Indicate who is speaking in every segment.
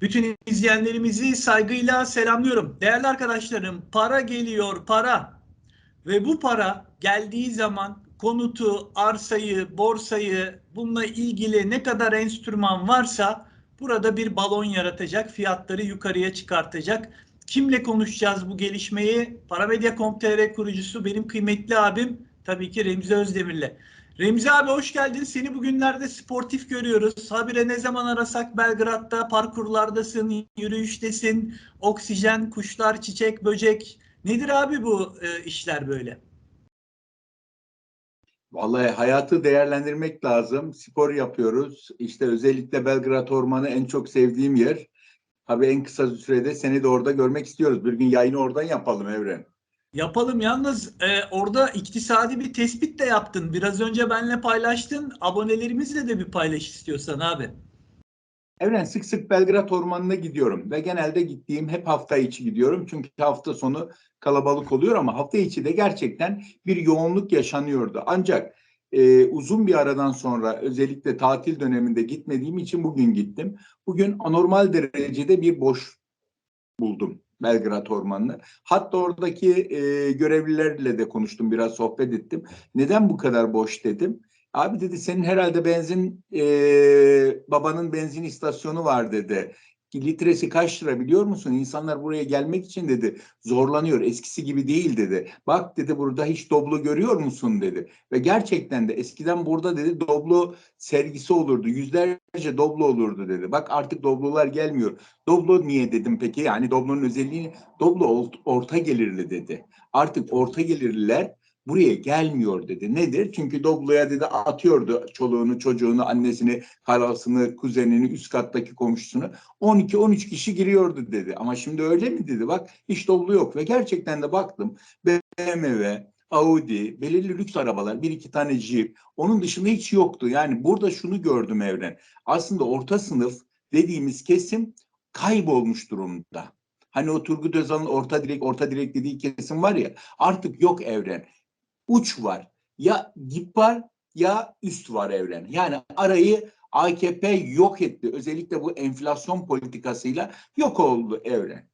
Speaker 1: Bütün izleyenlerimizi saygıyla selamlıyorum. Değerli arkadaşlarım, para geliyor, para. Ve bu para geldiği zaman konutu, arsayı, borsayı, bununla ilgili ne kadar enstrüman varsa burada bir balon yaratacak, fiyatları yukarıya çıkartacak. Kimle konuşacağız bu gelişmeyi? Paramedya.com.tr kurucusu benim kıymetli abim tabii ki Remzi Özdemir'le. Remzi abi hoş geldin. Seni bugünlerde sportif görüyoruz. Habire ne zaman arasak Belgrad'da parkurlardasın, yürüyüştesin, oksijen, kuşlar, çiçek, böcek. Nedir abi bu e, işler böyle?
Speaker 2: Vallahi hayatı değerlendirmek lazım. Spor yapıyoruz. İşte özellikle Belgrad Ormanı en çok sevdiğim yer. Tabii en kısa sürede seni de orada görmek istiyoruz. Bir gün yayını oradan yapalım Evren.
Speaker 1: Yapalım yalnız e, orada iktisadi bir tespit de yaptın. Biraz önce benle paylaştın. Abonelerimizle de bir paylaş istiyorsan abi.
Speaker 2: Evren sık sık Belgrad Ormanı'na gidiyorum ve genelde gittiğim hep hafta içi gidiyorum. Çünkü hafta sonu kalabalık oluyor ama hafta içi de gerçekten bir yoğunluk yaşanıyordu. Ancak e, uzun bir aradan sonra özellikle tatil döneminde gitmediğim için bugün gittim. Bugün anormal derecede bir boş buldum Belgrad Ormanı'nı. Hatta oradaki e, görevlilerle de konuştum, biraz sohbet ettim. Neden bu kadar boş dedim. Abi dedi senin herhalde benzin e, babanın benzin istasyonu var dedi. Litresi kaç lira biliyor musun? İnsanlar buraya gelmek için dedi zorlanıyor. Eskisi gibi değil dedi. Bak dedi burada hiç Doblo görüyor musun dedi. Ve gerçekten de eskiden burada dedi Doblo sergisi olurdu. Yüzlerce Doblo olurdu dedi. Bak artık Doblolar gelmiyor. Doblo niye dedim peki? Yani Doblo'nun özelliği Doblo orta gelirli dedi. Artık orta gelirliler buraya gelmiyor dedi. Nedir? Çünkü Doblo'ya dedi atıyordu çoluğunu, çocuğunu, annesini, halasını, kuzenini, üst kattaki komşusunu. 12-13 kişi giriyordu dedi. Ama şimdi öyle mi dedi? Bak hiç Doblo yok ve gerçekten de baktım BMW, Audi, belirli lüks arabalar, bir iki tane Jeep. Onun dışında hiç yoktu. Yani burada şunu gördüm Evren. Aslında orta sınıf dediğimiz kesim kaybolmuş durumda. Hani o Turgut Özal'ın orta direk, orta direk dediği kesim var ya artık yok Evren uç var. Ya dip var ya üst var evren. Yani arayı AKP yok etti. Özellikle bu enflasyon politikasıyla yok oldu evren.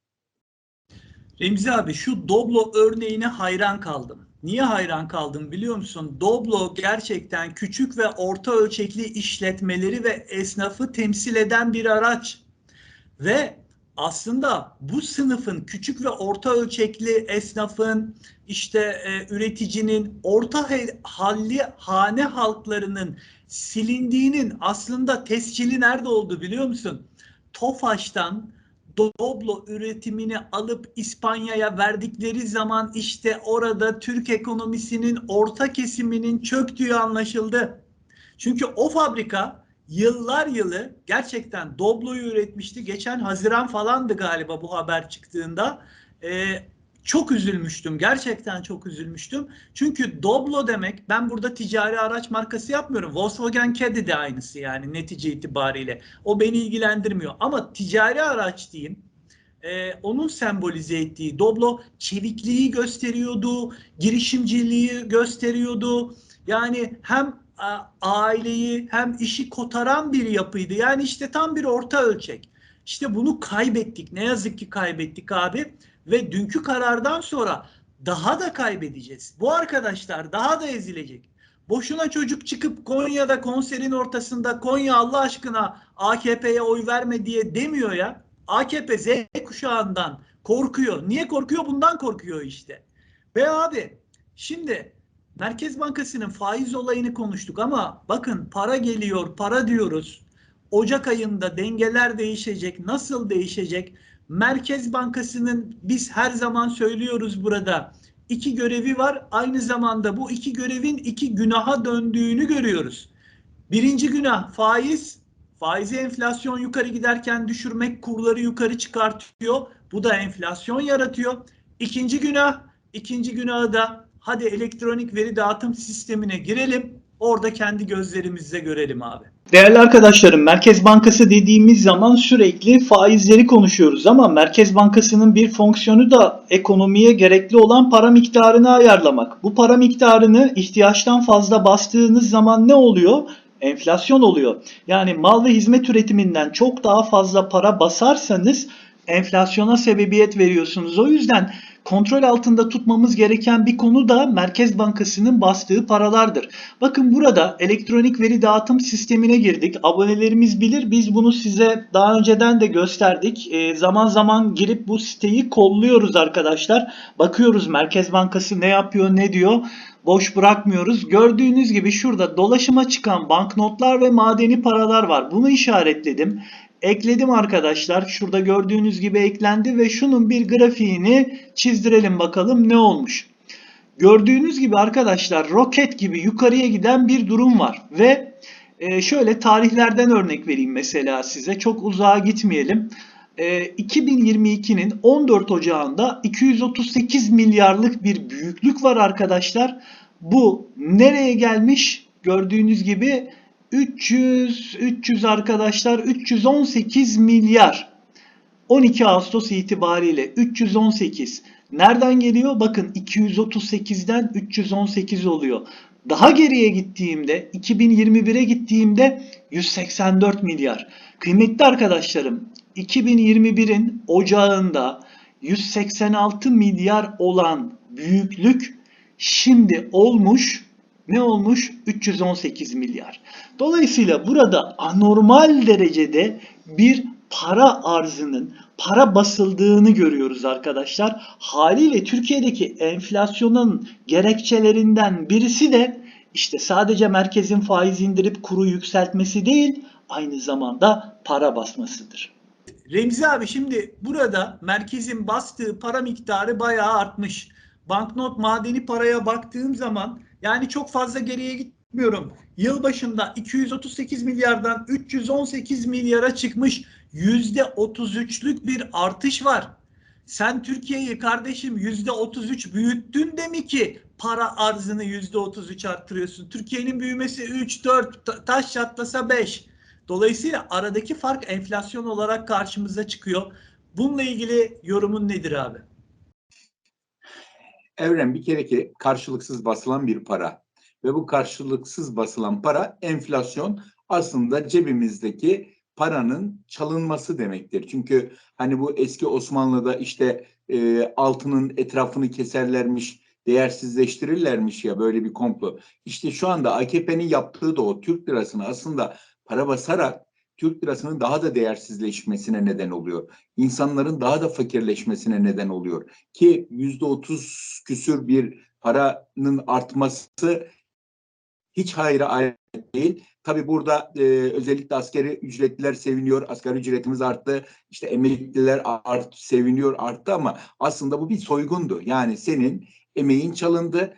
Speaker 1: Remzi abi şu Doblo örneğine hayran kaldım. Niye hayran kaldım biliyor musun? Doblo gerçekten küçük ve orta ölçekli işletmeleri ve esnafı temsil eden bir araç. Ve aslında bu sınıfın küçük ve orta ölçekli esnafın işte e, üreticinin orta halli hane halklarının silindiğinin aslında tescili nerede oldu biliyor musun? Tofaş'tan Doblo üretimini alıp İspanya'ya verdikleri zaman işte orada Türk ekonomisinin orta kesiminin çöktüğü anlaşıldı. Çünkü o fabrika yıllar yılı gerçekten Doblo'yu üretmişti. Geçen Haziran falandı galiba bu haber çıktığında. Ee, çok üzülmüştüm. Gerçekten çok üzülmüştüm. Çünkü Doblo demek ben burada ticari araç markası yapmıyorum. Volkswagen Caddy de aynısı yani netice itibariyle. O beni ilgilendirmiyor. Ama ticari araç diyeyim. Ee, onun sembolize ettiği Doblo çevikliği gösteriyordu, girişimciliği gösteriyordu. Yani hem aileyi hem işi kotaran bir yapıydı. Yani işte tam bir orta ölçek. İşte bunu kaybettik. Ne yazık ki kaybettik abi. Ve dünkü karardan sonra daha da kaybedeceğiz. Bu arkadaşlar daha da ezilecek. Boşuna çocuk çıkıp Konya'da konserin ortasında Konya Allah aşkına AKP'ye oy verme diye demiyor ya. AKP Z kuşağından korkuyor. Niye korkuyor? Bundan korkuyor işte. Ve abi şimdi Merkez Bankası'nın faiz olayını konuştuk ama bakın para geliyor, para diyoruz. Ocak ayında dengeler değişecek. Nasıl değişecek? Merkez Bankası'nın biz her zaman söylüyoruz burada iki görevi var. Aynı zamanda bu iki görevin iki günaha döndüğünü görüyoruz. Birinci günah faiz. Faizi enflasyon yukarı giderken düşürmek kurları yukarı çıkartıyor. Bu da enflasyon yaratıyor. İkinci günah, ikinci günahı da hadi elektronik veri dağıtım sistemine girelim. Orada kendi gözlerimizle görelim abi. Değerli arkadaşlarım, Merkez Bankası dediğimiz zaman sürekli faizleri konuşuyoruz ama Merkez Bankası'nın bir fonksiyonu da ekonomiye gerekli olan para miktarını ayarlamak. Bu para miktarını ihtiyaçtan fazla bastığınız zaman ne oluyor? enflasyon oluyor. Yani mal ve hizmet üretiminden çok daha fazla para basarsanız enflasyona sebebiyet veriyorsunuz. O yüzden kontrol altında tutmamız gereken bir konu da Merkez Bankası'nın bastığı paralardır. Bakın burada elektronik veri dağıtım sistemine girdik. Abonelerimiz bilir. Biz bunu size daha önceden de gösterdik. E, zaman zaman girip bu siteyi kolluyoruz arkadaşlar. Bakıyoruz Merkez Bankası ne yapıyor, ne diyor. Boş bırakmıyoruz. Gördüğünüz gibi şurada dolaşıma çıkan banknotlar ve madeni paralar var. Bunu işaretledim. Ekledim arkadaşlar. Şurada gördüğünüz gibi eklendi ve şunun bir grafiğini çizdirelim bakalım ne olmuş. Gördüğünüz gibi arkadaşlar roket gibi yukarıya giden bir durum var ve e, şöyle tarihlerden örnek vereyim mesela size. Çok uzağa gitmeyelim. E, 2022'nin 14 Ocağı'nda 238 milyarlık bir büyüklük var arkadaşlar. Bu nereye gelmiş? Gördüğünüz gibi 300 300 arkadaşlar 318 milyar 12 Ağustos itibariyle 318 nereden geliyor? Bakın 238'den 318 oluyor. Daha geriye gittiğimde 2021'e gittiğimde 184 milyar. Kıymetli arkadaşlarım 2021'in ocağında 186 milyar olan büyüklük şimdi olmuş ne olmuş? 318 milyar. Dolayısıyla burada anormal derecede bir para arzının, para basıldığını görüyoruz arkadaşlar. Haliyle Türkiye'deki enflasyonun gerekçelerinden birisi de işte sadece merkezin faiz indirip kuru yükseltmesi değil, aynı zamanda para basmasıdır. Remzi abi şimdi burada merkezin bastığı para miktarı bayağı artmış. Banknot madeni paraya baktığım zaman yani çok fazla geriye gitmiyorum. Yıl başında 238 milyardan 318 milyara çıkmış %33'lük bir artış var. Sen Türkiye'yi kardeşim %33 büyüttün de mi ki para arzını %33 arttırıyorsun? Türkiye'nin büyümesi 3, 4, taş çatlasa 5. Dolayısıyla aradaki fark enflasyon olarak karşımıza çıkıyor. Bununla ilgili yorumun nedir abi?
Speaker 2: Evren bir kere ki karşılıksız basılan bir para ve bu karşılıksız basılan para enflasyon aslında cebimizdeki paranın çalınması demektir. Çünkü hani bu eski Osmanlı'da işte e, altının etrafını keserlermiş, değersizleştirirlermiş ya böyle bir komplo. İşte şu anda AKP'nin yaptığı da o Türk lirasını aslında para basarak Türk lirasının daha da değersizleşmesine neden oluyor. İnsanların daha da fakirleşmesine neden oluyor. Ki yüzde otuz küsür bir paranın artması hiç hayra alet değil. Tabii burada e, özellikle askeri ücretliler seviniyor. Asgari ücretimiz arttı. İşte emekliler art, seviniyor arttı ama aslında bu bir soygundu. Yani senin emeğin çalındı,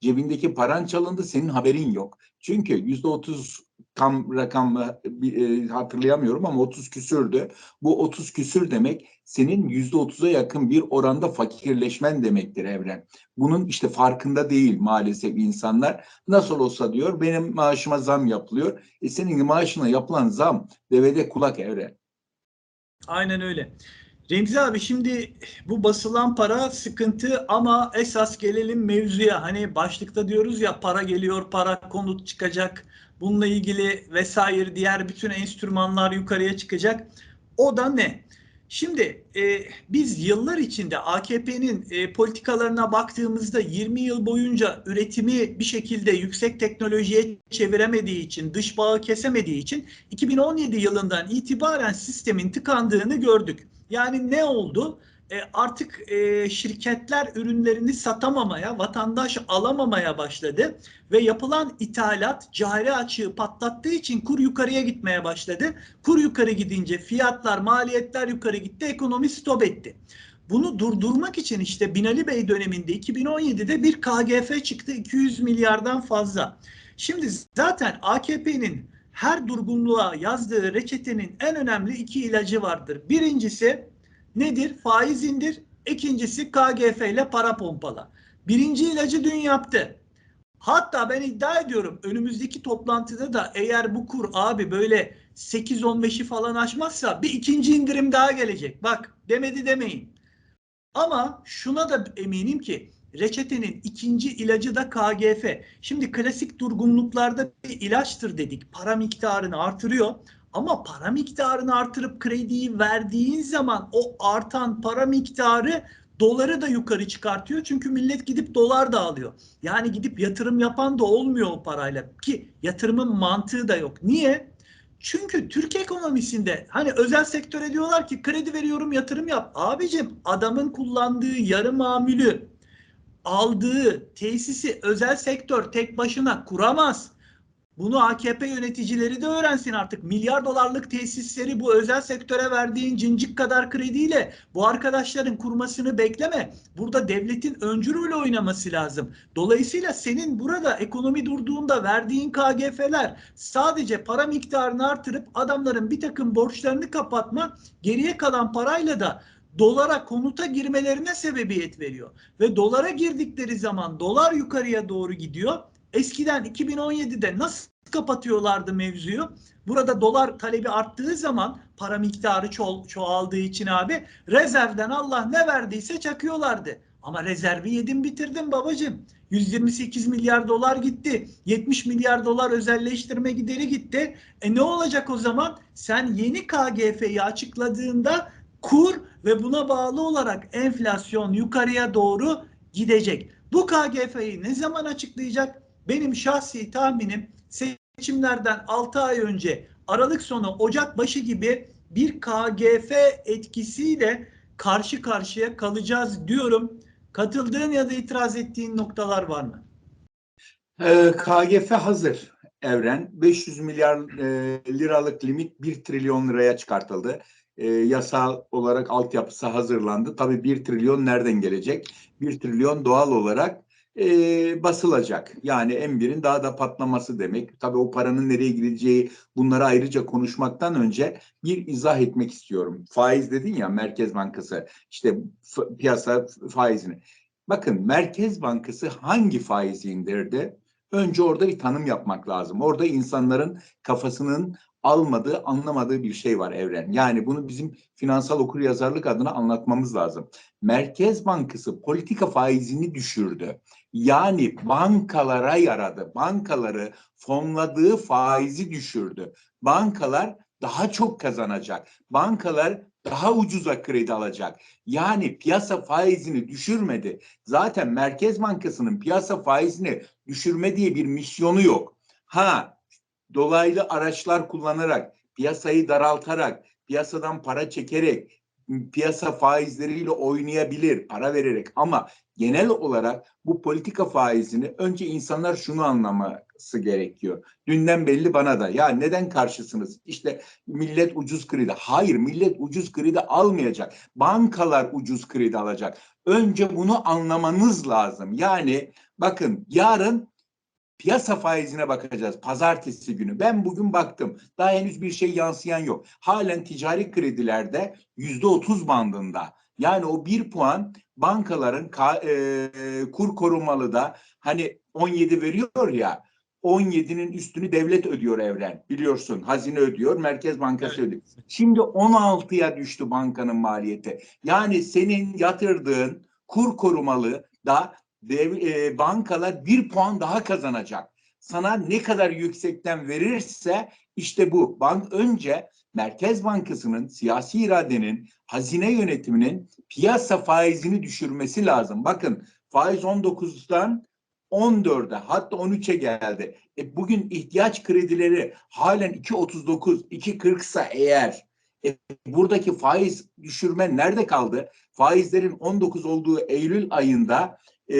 Speaker 2: cebindeki paran çalındı, senin haberin yok. Çünkü yüzde otuz tam rakam e, hatırlayamıyorum ama 30 küsürdü. Bu 30 küsür demek senin yüzde 30'a yakın bir oranda fakirleşmen demektir Evren. Bunun işte farkında değil maalesef insanlar. Nasıl olsa diyor benim maaşıma zam yapılıyor. E senin maaşına yapılan zam devede kulak Evren.
Speaker 1: Aynen öyle. Remzi abi şimdi bu basılan para sıkıntı ama esas gelelim mevzuya. Hani başlıkta diyoruz ya para geliyor, para konut çıkacak. Bununla ilgili vesaire diğer bütün enstrümanlar yukarıya çıkacak. O da ne? Şimdi e, biz yıllar içinde AKP'nin e, politikalarına baktığımızda 20 yıl boyunca üretimi bir şekilde yüksek teknolojiye çeviremediği için, dış bağı kesemediği için 2017 yılından itibaren sistemin tıkandığını gördük. Yani ne oldu? E, artık e, şirketler ürünlerini satamamaya, vatandaş alamamaya başladı ve yapılan ithalat cari açığı patlattığı için kur yukarıya gitmeye başladı. Kur yukarı gidince fiyatlar, maliyetler yukarı gitti, ekonomi stop etti. Bunu durdurmak için işte Binali Bey döneminde 2017'de bir KGF çıktı 200 milyardan fazla. Şimdi zaten AKP'nin her durgunluğa yazdığı reçetenin en önemli iki ilacı vardır. Birincisi nedir? Faiz indir. İkincisi KGF ile para pompala. Birinci ilacı dün yaptı. Hatta ben iddia ediyorum önümüzdeki toplantıda da eğer bu kur abi böyle 8-15'i falan aşmazsa bir ikinci indirim daha gelecek. Bak demedi demeyin. Ama şuna da eminim ki reçetenin ikinci ilacı da KGF. Şimdi klasik durgunluklarda bir ilaçtır dedik. Para miktarını artırıyor. Ama para miktarını artırıp krediyi verdiğin zaman o artan para miktarı doları da yukarı çıkartıyor. Çünkü millet gidip dolar da alıyor. Yani gidip yatırım yapan da olmuyor o parayla. Ki yatırımın mantığı da yok. Niye? Çünkü Türk ekonomisinde hani özel sektöre diyorlar ki kredi veriyorum yatırım yap. Abicim adamın kullandığı yarı mamülü aldığı tesisi özel sektör tek başına kuramaz. Bunu AKP yöneticileri de öğrensin artık. Milyar dolarlık tesisleri bu özel sektöre verdiğin cincik kadar krediyle bu arkadaşların kurmasını bekleme. Burada devletin öncü rol oynaması lazım. Dolayısıyla senin burada ekonomi durduğunda verdiğin KGF'ler sadece para miktarını artırıp adamların bir takım borçlarını kapatma, geriye kalan parayla da dolara konuta girmelerine sebebiyet veriyor. Ve dolara girdikleri zaman dolar yukarıya doğru gidiyor. Eskiden 2017'de nasıl kapatıyorlardı mevzuyu? Burada dolar talebi arttığı zaman para miktarı ço- çoğaldığı için abi rezervden Allah ne verdiyse çakıyorlardı. Ama rezervi yedin bitirdin babacım. 128 milyar dolar gitti. 70 milyar dolar özelleştirme gideri gitti. E ne olacak o zaman? Sen yeni KGF'yi açıkladığında kur ve buna bağlı olarak enflasyon yukarıya doğru gidecek. Bu KGF'yi ne zaman açıklayacak? Benim şahsi tahminim seçimlerden 6 ay önce Aralık sonu Ocak başı gibi bir KGF etkisiyle karşı karşıya kalacağız diyorum. Katıldığın ya da itiraz ettiğin noktalar var mı?
Speaker 2: Ee, KGF hazır Evren. 500 milyar e, liralık limit 1 trilyon liraya çıkartıldı. E, yasal olarak altyapısı hazırlandı. Tabii 1 trilyon nereden gelecek? 1 trilyon doğal olarak e, basılacak. Yani M1'in daha da patlaması demek. Tabii o paranın nereye gideceği bunları ayrıca konuşmaktan önce bir izah etmek istiyorum. Faiz dedin ya Merkez Bankası işte piyasa faizini. Bakın Merkez Bankası hangi faizi indirdi? Önce orada bir tanım yapmak lazım. Orada insanların kafasının almadığı, anlamadığı bir şey var evren. Yani bunu bizim finansal okuryazarlık adına anlatmamız lazım. Merkez Bankası politika faizini düşürdü. Yani bankalara yaradı. Bankaları fonladığı faizi düşürdü. Bankalar daha çok kazanacak. Bankalar daha ucuza kredi alacak. Yani piyasa faizini düşürmedi. Zaten Merkez Bankası'nın piyasa faizini düşürme diye bir misyonu yok. Ha dolaylı araçlar kullanarak, piyasayı daraltarak, piyasadan para çekerek, piyasa faizleriyle oynayabilir, para vererek ama genel olarak bu politika faizini önce insanlar şunu anlaması gerekiyor. Dünden belli bana da ya neden karşısınız? İşte millet ucuz kredi. Hayır millet ucuz kredi almayacak. Bankalar ucuz kredi alacak. Önce bunu anlamanız lazım. Yani bakın yarın piyasa faizine bakacağız pazartesi günü. Ben bugün baktım. Daha henüz bir şey yansıyan yok. Halen ticari kredilerde yüzde otuz bandında. Yani o bir puan bankaların ka- e, kur korumalı da hani 17 veriyor ya 17'nin üstünü devlet ödüyor evren. Biliyorsun hazine ödüyor, Merkez Bankası ödüyor. Şimdi 16'ya düştü bankanın maliyeti. Yani senin yatırdığın kur korumalı da dev, e, bankalar bir puan daha kazanacak. Sana ne kadar yüksekten verirse işte bu. Bank önce Merkez Bankası'nın siyasi iradenin, hazine yönetiminin piyasa faizini düşürmesi lazım. Bakın faiz 19'dan 14'e hatta 13'e geldi. E, bugün ihtiyaç kredileri halen 2.39, 2.40 ise eğer e, buradaki faiz düşürme nerede kaldı? Faizlerin 19 olduğu Eylül ayında e,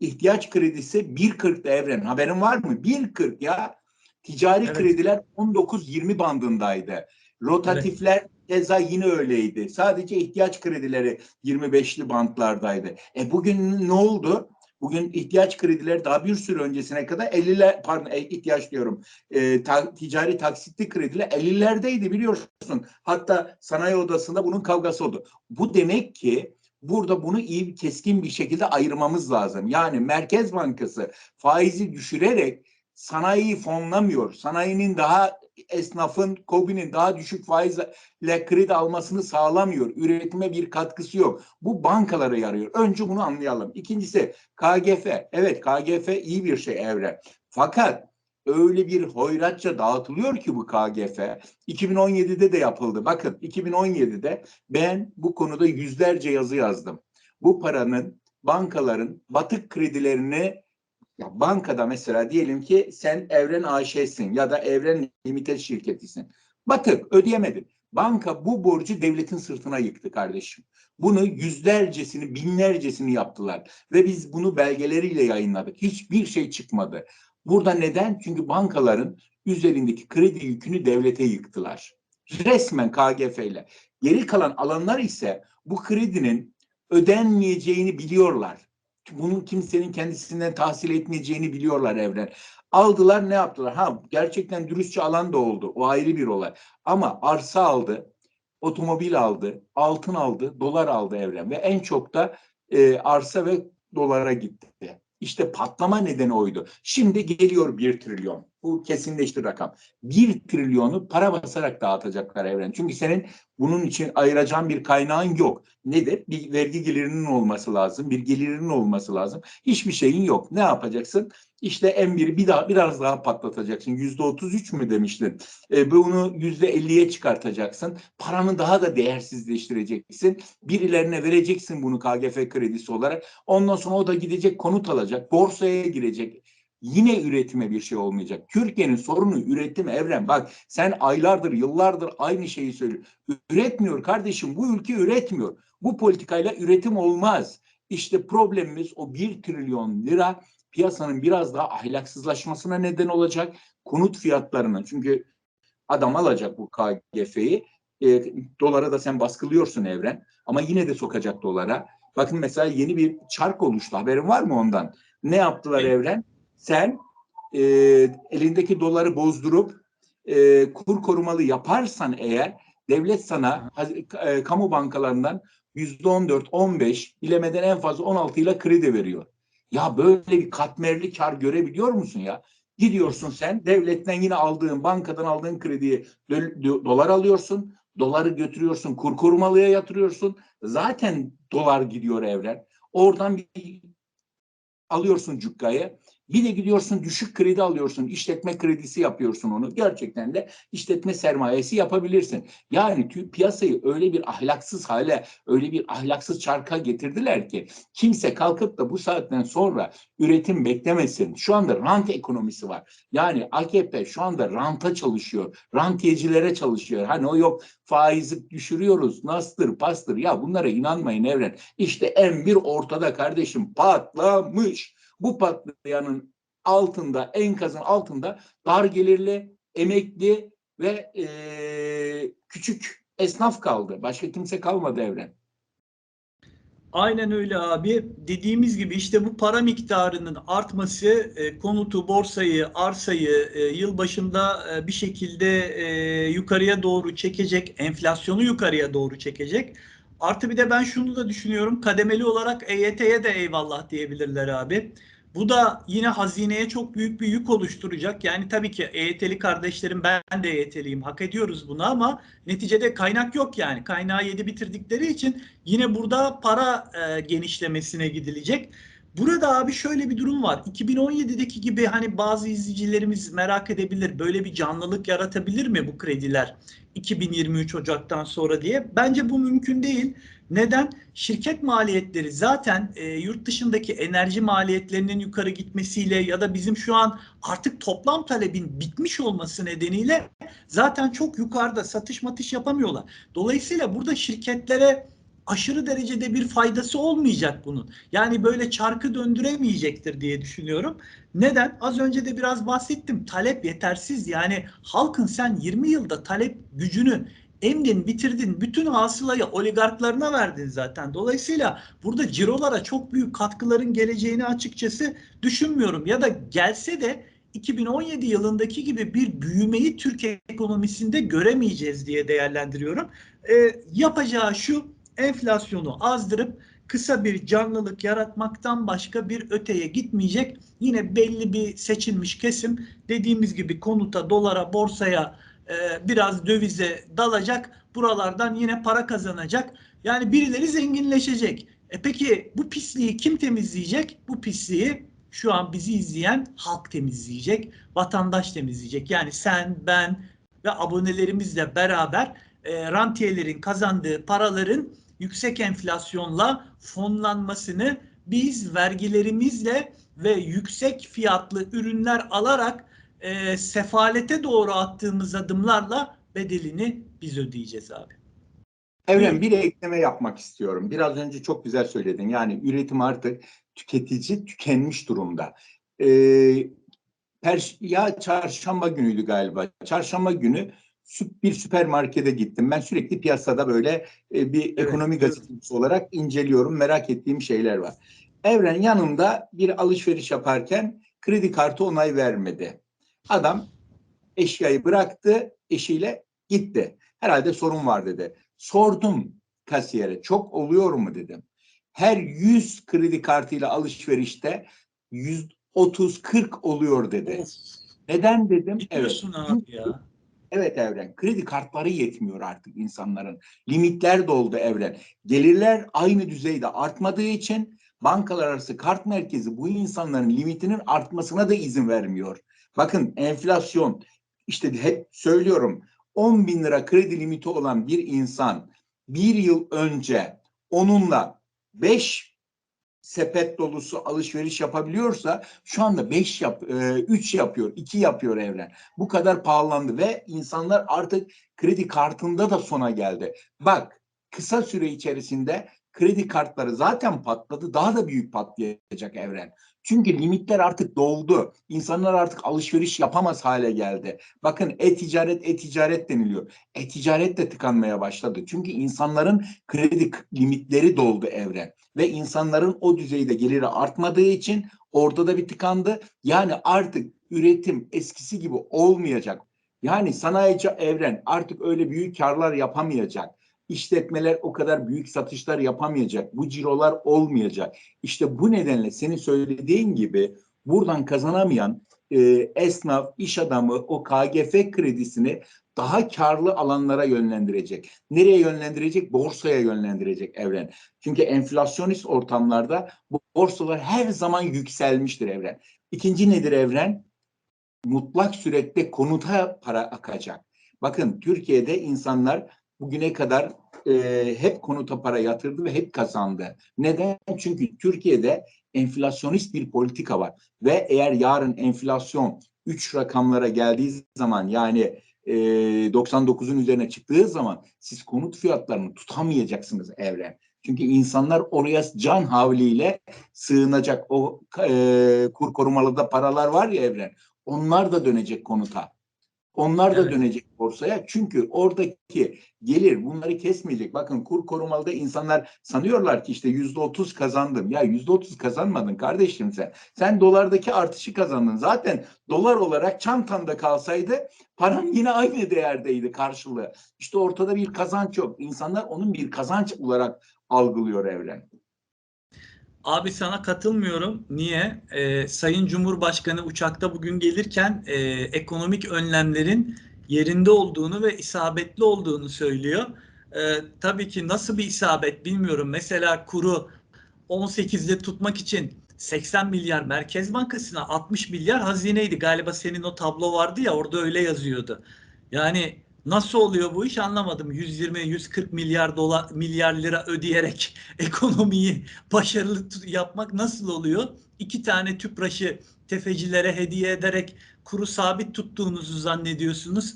Speaker 2: ihtiyaç kredisi 1.40'da evren. Haberin var mı? 1.40 ya. Ticari
Speaker 1: Evet.
Speaker 2: krediler 19-20 bandındaydı. Rotatifler keza yine öyleydi. Sadece ihtiyaç kredileri 25'li bantlardaydı. E bugün ne oldu? Bugün ihtiyaç kredileri daha bir süre öncesine kadar 50'ler pardon e, ihtiyaç diyorum. E, ta- ticari taksitli krediler 50'lerdeydi biliyorsun. Hatta sanayi odasında bunun kavgası oldu. Bu demek ki burada bunu iyi keskin bir şekilde ayırmamız lazım. Yani Merkez Bankası faizi düşürerek sanayiyi fonlamıyor. Sanayinin daha esnafın, KOBİ'nin daha düşük faizle kredi almasını sağlamıyor. Üretime bir katkısı yok. Bu bankalara yarıyor. Önce bunu anlayalım. İkincisi KGF. Evet KGF iyi bir şey evren. Fakat öyle bir hoyratça dağıtılıyor ki bu KGF. 2017'de de yapıldı. Bakın 2017'de ben bu konuda yüzlerce yazı yazdım. Bu paranın bankaların batık kredilerini ya bankada mesela diyelim ki sen Evren AŞ'sin ya da Evren Limited şirketisin. Batık ödeyemedin. Banka bu borcu devletin sırtına yıktı kardeşim. Bunu yüzlercesini, binlercesini yaptılar. Ve biz bunu belgeleriyle yayınladık. Hiçbir şey çıkmadı. Burada neden? Çünkü bankaların üzerindeki kredi yükünü devlete yıktılar. Resmen KGF ile. Geri kalan alanlar ise bu kredinin ödenmeyeceğini biliyorlar. Bunun kimsenin kendisinden tahsil etmeyeceğini biliyorlar evren. Aldılar ne yaptılar? Ha gerçekten dürüstçe alan da oldu. O ayrı bir olay. Ama arsa aldı, otomobil aldı, altın aldı, dolar aldı evren ve en çok da e, arsa ve dolara gitti. İşte patlama nedeni oydu. Şimdi geliyor bir trilyon. Bu kesinleşti rakam. Bir trilyonu para basarak dağıtacaklar evren. Çünkü senin bunun için ayıracağın bir kaynağın yok. Nedir? Bir vergi gelirinin olması lazım. Bir gelirinin olması lazım. Hiçbir şeyin yok. Ne yapacaksın? İşte en bir bir daha biraz daha patlatacaksın. Yüzde otuz üç mü demiştin? E, bunu yüzde elliye çıkartacaksın. Paranı daha da değersizleştireceksin. Birilerine vereceksin bunu KGF kredisi olarak. Ondan sonra o da gidecek konut alacak. Borsaya girecek yine üretime bir şey olmayacak. Türkiye'nin sorunu üretim evren. Bak sen aylardır, yıllardır aynı şeyi söylüyorsun. Üretmiyor kardeşim. Bu ülke üretmiyor. Bu politikayla üretim olmaz. İşte problemimiz o bir trilyon lira piyasanın biraz daha ahlaksızlaşmasına neden olacak. Konut fiyatlarının çünkü adam alacak bu KGF'yi e, dolara da sen baskılıyorsun evren ama yine de sokacak dolara. Bakın mesela yeni bir çark oluştu. Haberin var mı ondan? Ne yaptılar evren? Sen e, elindeki doları bozdurup e, kur korumalı yaparsan eğer devlet sana e, kamu bankalarından yüzde on dört, on beş bilemeden en fazla on altı ile kredi veriyor. Ya böyle bir katmerli kar görebiliyor musun ya? Gidiyorsun sen devletten yine aldığın bankadan aldığın krediyi do, dolar alıyorsun. Doları götürüyorsun kur korumalıya yatırıyorsun. Zaten dolar gidiyor evren. Oradan bir alıyorsun cukkayı. Bir de gidiyorsun düşük kredi alıyorsun, işletme kredisi yapıyorsun onu. Gerçekten de işletme sermayesi yapabilirsin. Yani piyasayı öyle bir ahlaksız hale, öyle bir ahlaksız çarka getirdiler ki kimse kalkıp da bu saatten sonra üretim beklemesin. Şu anda rant ekonomisi var. Yani AKP şu anda ranta çalışıyor. Rantiyecilere çalışıyor. Hani o yok faizi düşürüyoruz. Nastır, pastır. Ya bunlara inanmayın Evren. İşte en bir ortada kardeşim patlamış. Bu patlayanın altında, enkazın altında dar gelirli, emekli ve e, küçük esnaf kaldı. Başka kimse kalmadı evren.
Speaker 1: Aynen öyle abi. Dediğimiz gibi işte bu para miktarının artması e, konutu, borsayı, arsayı e, yıl başında e, bir şekilde e, yukarıya doğru çekecek, enflasyonu yukarıya doğru çekecek. Artı bir de ben şunu da düşünüyorum. Kademeli olarak EYT'ye de eyvallah diyebilirler abi. Bu da yine hazineye çok büyük bir yük oluşturacak. Yani tabii ki EYT'li kardeşlerim ben de EYT'liyim. Hak ediyoruz bunu ama neticede kaynak yok yani. Kaynağı yedi bitirdikleri için yine burada para e, genişlemesine gidilecek. Burada abi şöyle bir durum var. 2017'deki gibi hani bazı izleyicilerimiz merak edebilir. Böyle bir canlılık yaratabilir mi bu krediler 2023 Ocak'tan sonra diye. Bence bu mümkün değil. Neden? Şirket maliyetleri zaten e, yurt dışındaki enerji maliyetlerinin yukarı gitmesiyle ya da bizim şu an artık toplam talebin bitmiş olması nedeniyle zaten çok yukarıda satış matış yapamıyorlar. Dolayısıyla burada şirketlere aşırı derecede bir faydası olmayacak bunun. Yani böyle çarkı döndüremeyecektir diye düşünüyorum. Neden? Az önce de biraz bahsettim. Talep yetersiz. Yani halkın sen 20 yılda talep gücünü emdin, bitirdin. Bütün hasılayı oligarklarına verdin zaten. Dolayısıyla burada cirolara çok büyük katkıların geleceğini açıkçası düşünmüyorum. Ya da gelse de 2017 yılındaki gibi bir büyümeyi Türkiye ekonomisinde göremeyeceğiz diye değerlendiriyorum. E, yapacağı şu enflasyonu azdırıp kısa bir canlılık yaratmaktan başka bir öteye gitmeyecek. Yine belli bir seçilmiş kesim dediğimiz gibi konuta, dolara, borsaya e, biraz dövize dalacak. Buralardan yine para kazanacak. Yani birileri zenginleşecek. E peki bu pisliği kim temizleyecek? Bu pisliği şu an bizi izleyen halk temizleyecek, vatandaş temizleyecek. Yani sen, ben ve abonelerimizle beraber e, rantiyelerin kazandığı paraların yüksek enflasyonla fonlanmasını biz vergilerimizle ve yüksek fiyatlı ürünler alarak e, sefalete doğru attığımız adımlarla bedelini biz ödeyeceğiz abi.
Speaker 2: Evren bir ekleme yapmak istiyorum. Biraz önce çok güzel söyledin. Yani üretim artık tüketici tükenmiş durumda. Ee, per, ya çarşamba günüydü galiba. Çarşamba günü bir süpermarkete gittim. Ben sürekli piyasada böyle e, bir
Speaker 1: Evet,
Speaker 2: ekonomi
Speaker 1: evet.
Speaker 2: gazetesi olarak inceliyorum. Merak ettiğim şeyler var. Evren yanımda bir alışveriş yaparken kredi kartı onay vermedi. Adam eşyayı bıraktı, eşiyle gitti. Herhalde sorun var dedi. Sordum kasiyere çok oluyor mu dedim. Her 100 kredi kartıyla alışverişte 130-40 oluyor dedi.
Speaker 1: Of,
Speaker 2: Neden dedim?
Speaker 1: ne
Speaker 2: Evet.
Speaker 1: abi ya?
Speaker 2: Evet Evren. Kredi kartları yetmiyor artık insanların. Limitler doldu Evren. Gelirler aynı düzeyde artmadığı için bankalar arası kart merkezi bu insanların limitinin artmasına da izin vermiyor. Bakın enflasyon işte hep söylüyorum 10 bin lira kredi limiti olan bir insan bir yıl önce onunla 5 sepet dolusu alışveriş yapabiliyorsa şu anda 5 yap 3 yapıyor, 2 yapıyor evren. Bu kadar pahalandı ve insanlar artık kredi kartında da sona geldi. Bak kısa süre içerisinde kredi kartları zaten patladı. Daha da büyük patlayacak evren. Çünkü limitler artık doldu. İnsanlar artık alışveriş yapamaz hale geldi. Bakın e-ticaret e-ticaret deniliyor. E-ticaret de tıkanmaya başladı. Çünkü insanların kredi limitleri doldu evren. Ve insanların o düzeyde geliri artmadığı için orada da bir tıkandı. Yani artık üretim eskisi gibi olmayacak. Yani sanayici evren artık öyle büyük karlar yapamayacak. İşletmeler o kadar büyük satışlar yapamayacak. Bu cirolar olmayacak. İşte bu nedenle senin söylediğin gibi buradan kazanamayan e, esnaf, iş adamı o KGF kredisini daha karlı alanlara yönlendirecek. Nereye yönlendirecek? Borsaya yönlendirecek evren. Çünkü enflasyonist ortamlarda bu borsalar her zaman yükselmiştir evren. İkinci nedir evren? Mutlak surette konuta para akacak. Bakın Türkiye'de insanlar bugüne kadar e, hep konuta para yatırdı ve hep kazandı. Neden? Çünkü Türkiye'de enflasyonist bir politika var. Ve eğer yarın enflasyon 3 rakamlara geldiği zaman yani e, 99'un üzerine çıktığı zaman siz konut fiyatlarını tutamayacaksınız evren. Çünkü insanlar oraya can havliyle sığınacak. O e, kur korumalıda paralar var ya evren. Onlar da dönecek konuta. Onlar da
Speaker 1: Evet.
Speaker 2: dönecek borsaya. Çünkü oradaki gelir bunları kesmeyecek. Bakın kur korumalıda insanlar sanıyorlar ki işte yüzde otuz kazandım. Ya yüzde otuz kazanmadın kardeşim sen. Sen dolardaki artışı kazandın. Zaten dolar olarak çantanda kalsaydı paran yine aynı değerdeydi karşılığı. İşte ortada bir kazanç yok. İnsanlar onun bir kazanç olarak algılıyor evren.
Speaker 1: Abi sana katılmıyorum. Niye? Ee, Sayın Cumhurbaşkanı uçakta bugün gelirken e, ekonomik önlemlerin yerinde olduğunu ve isabetli olduğunu söylüyor. Ee, tabii ki nasıl bir isabet bilmiyorum. Mesela kuru 18'de tutmak için 80 milyar Merkez Bankası'na 60 milyar hazineydi. Galiba senin o tablo vardı ya orada öyle yazıyordu. Yani nasıl oluyor bu iş anlamadım. 120-140 milyar dolar milyar lira ödeyerek ekonomiyi başarılı yapmak nasıl oluyor? İki tane tüpraşı tefecilere hediye ederek kuru sabit tuttuğunuzu zannediyorsunuz.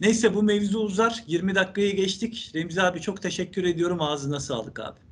Speaker 1: Neyse bu mevzu uzar. 20 dakikayı geçtik. Remzi abi çok teşekkür ediyorum. Ağzına sağlık abi.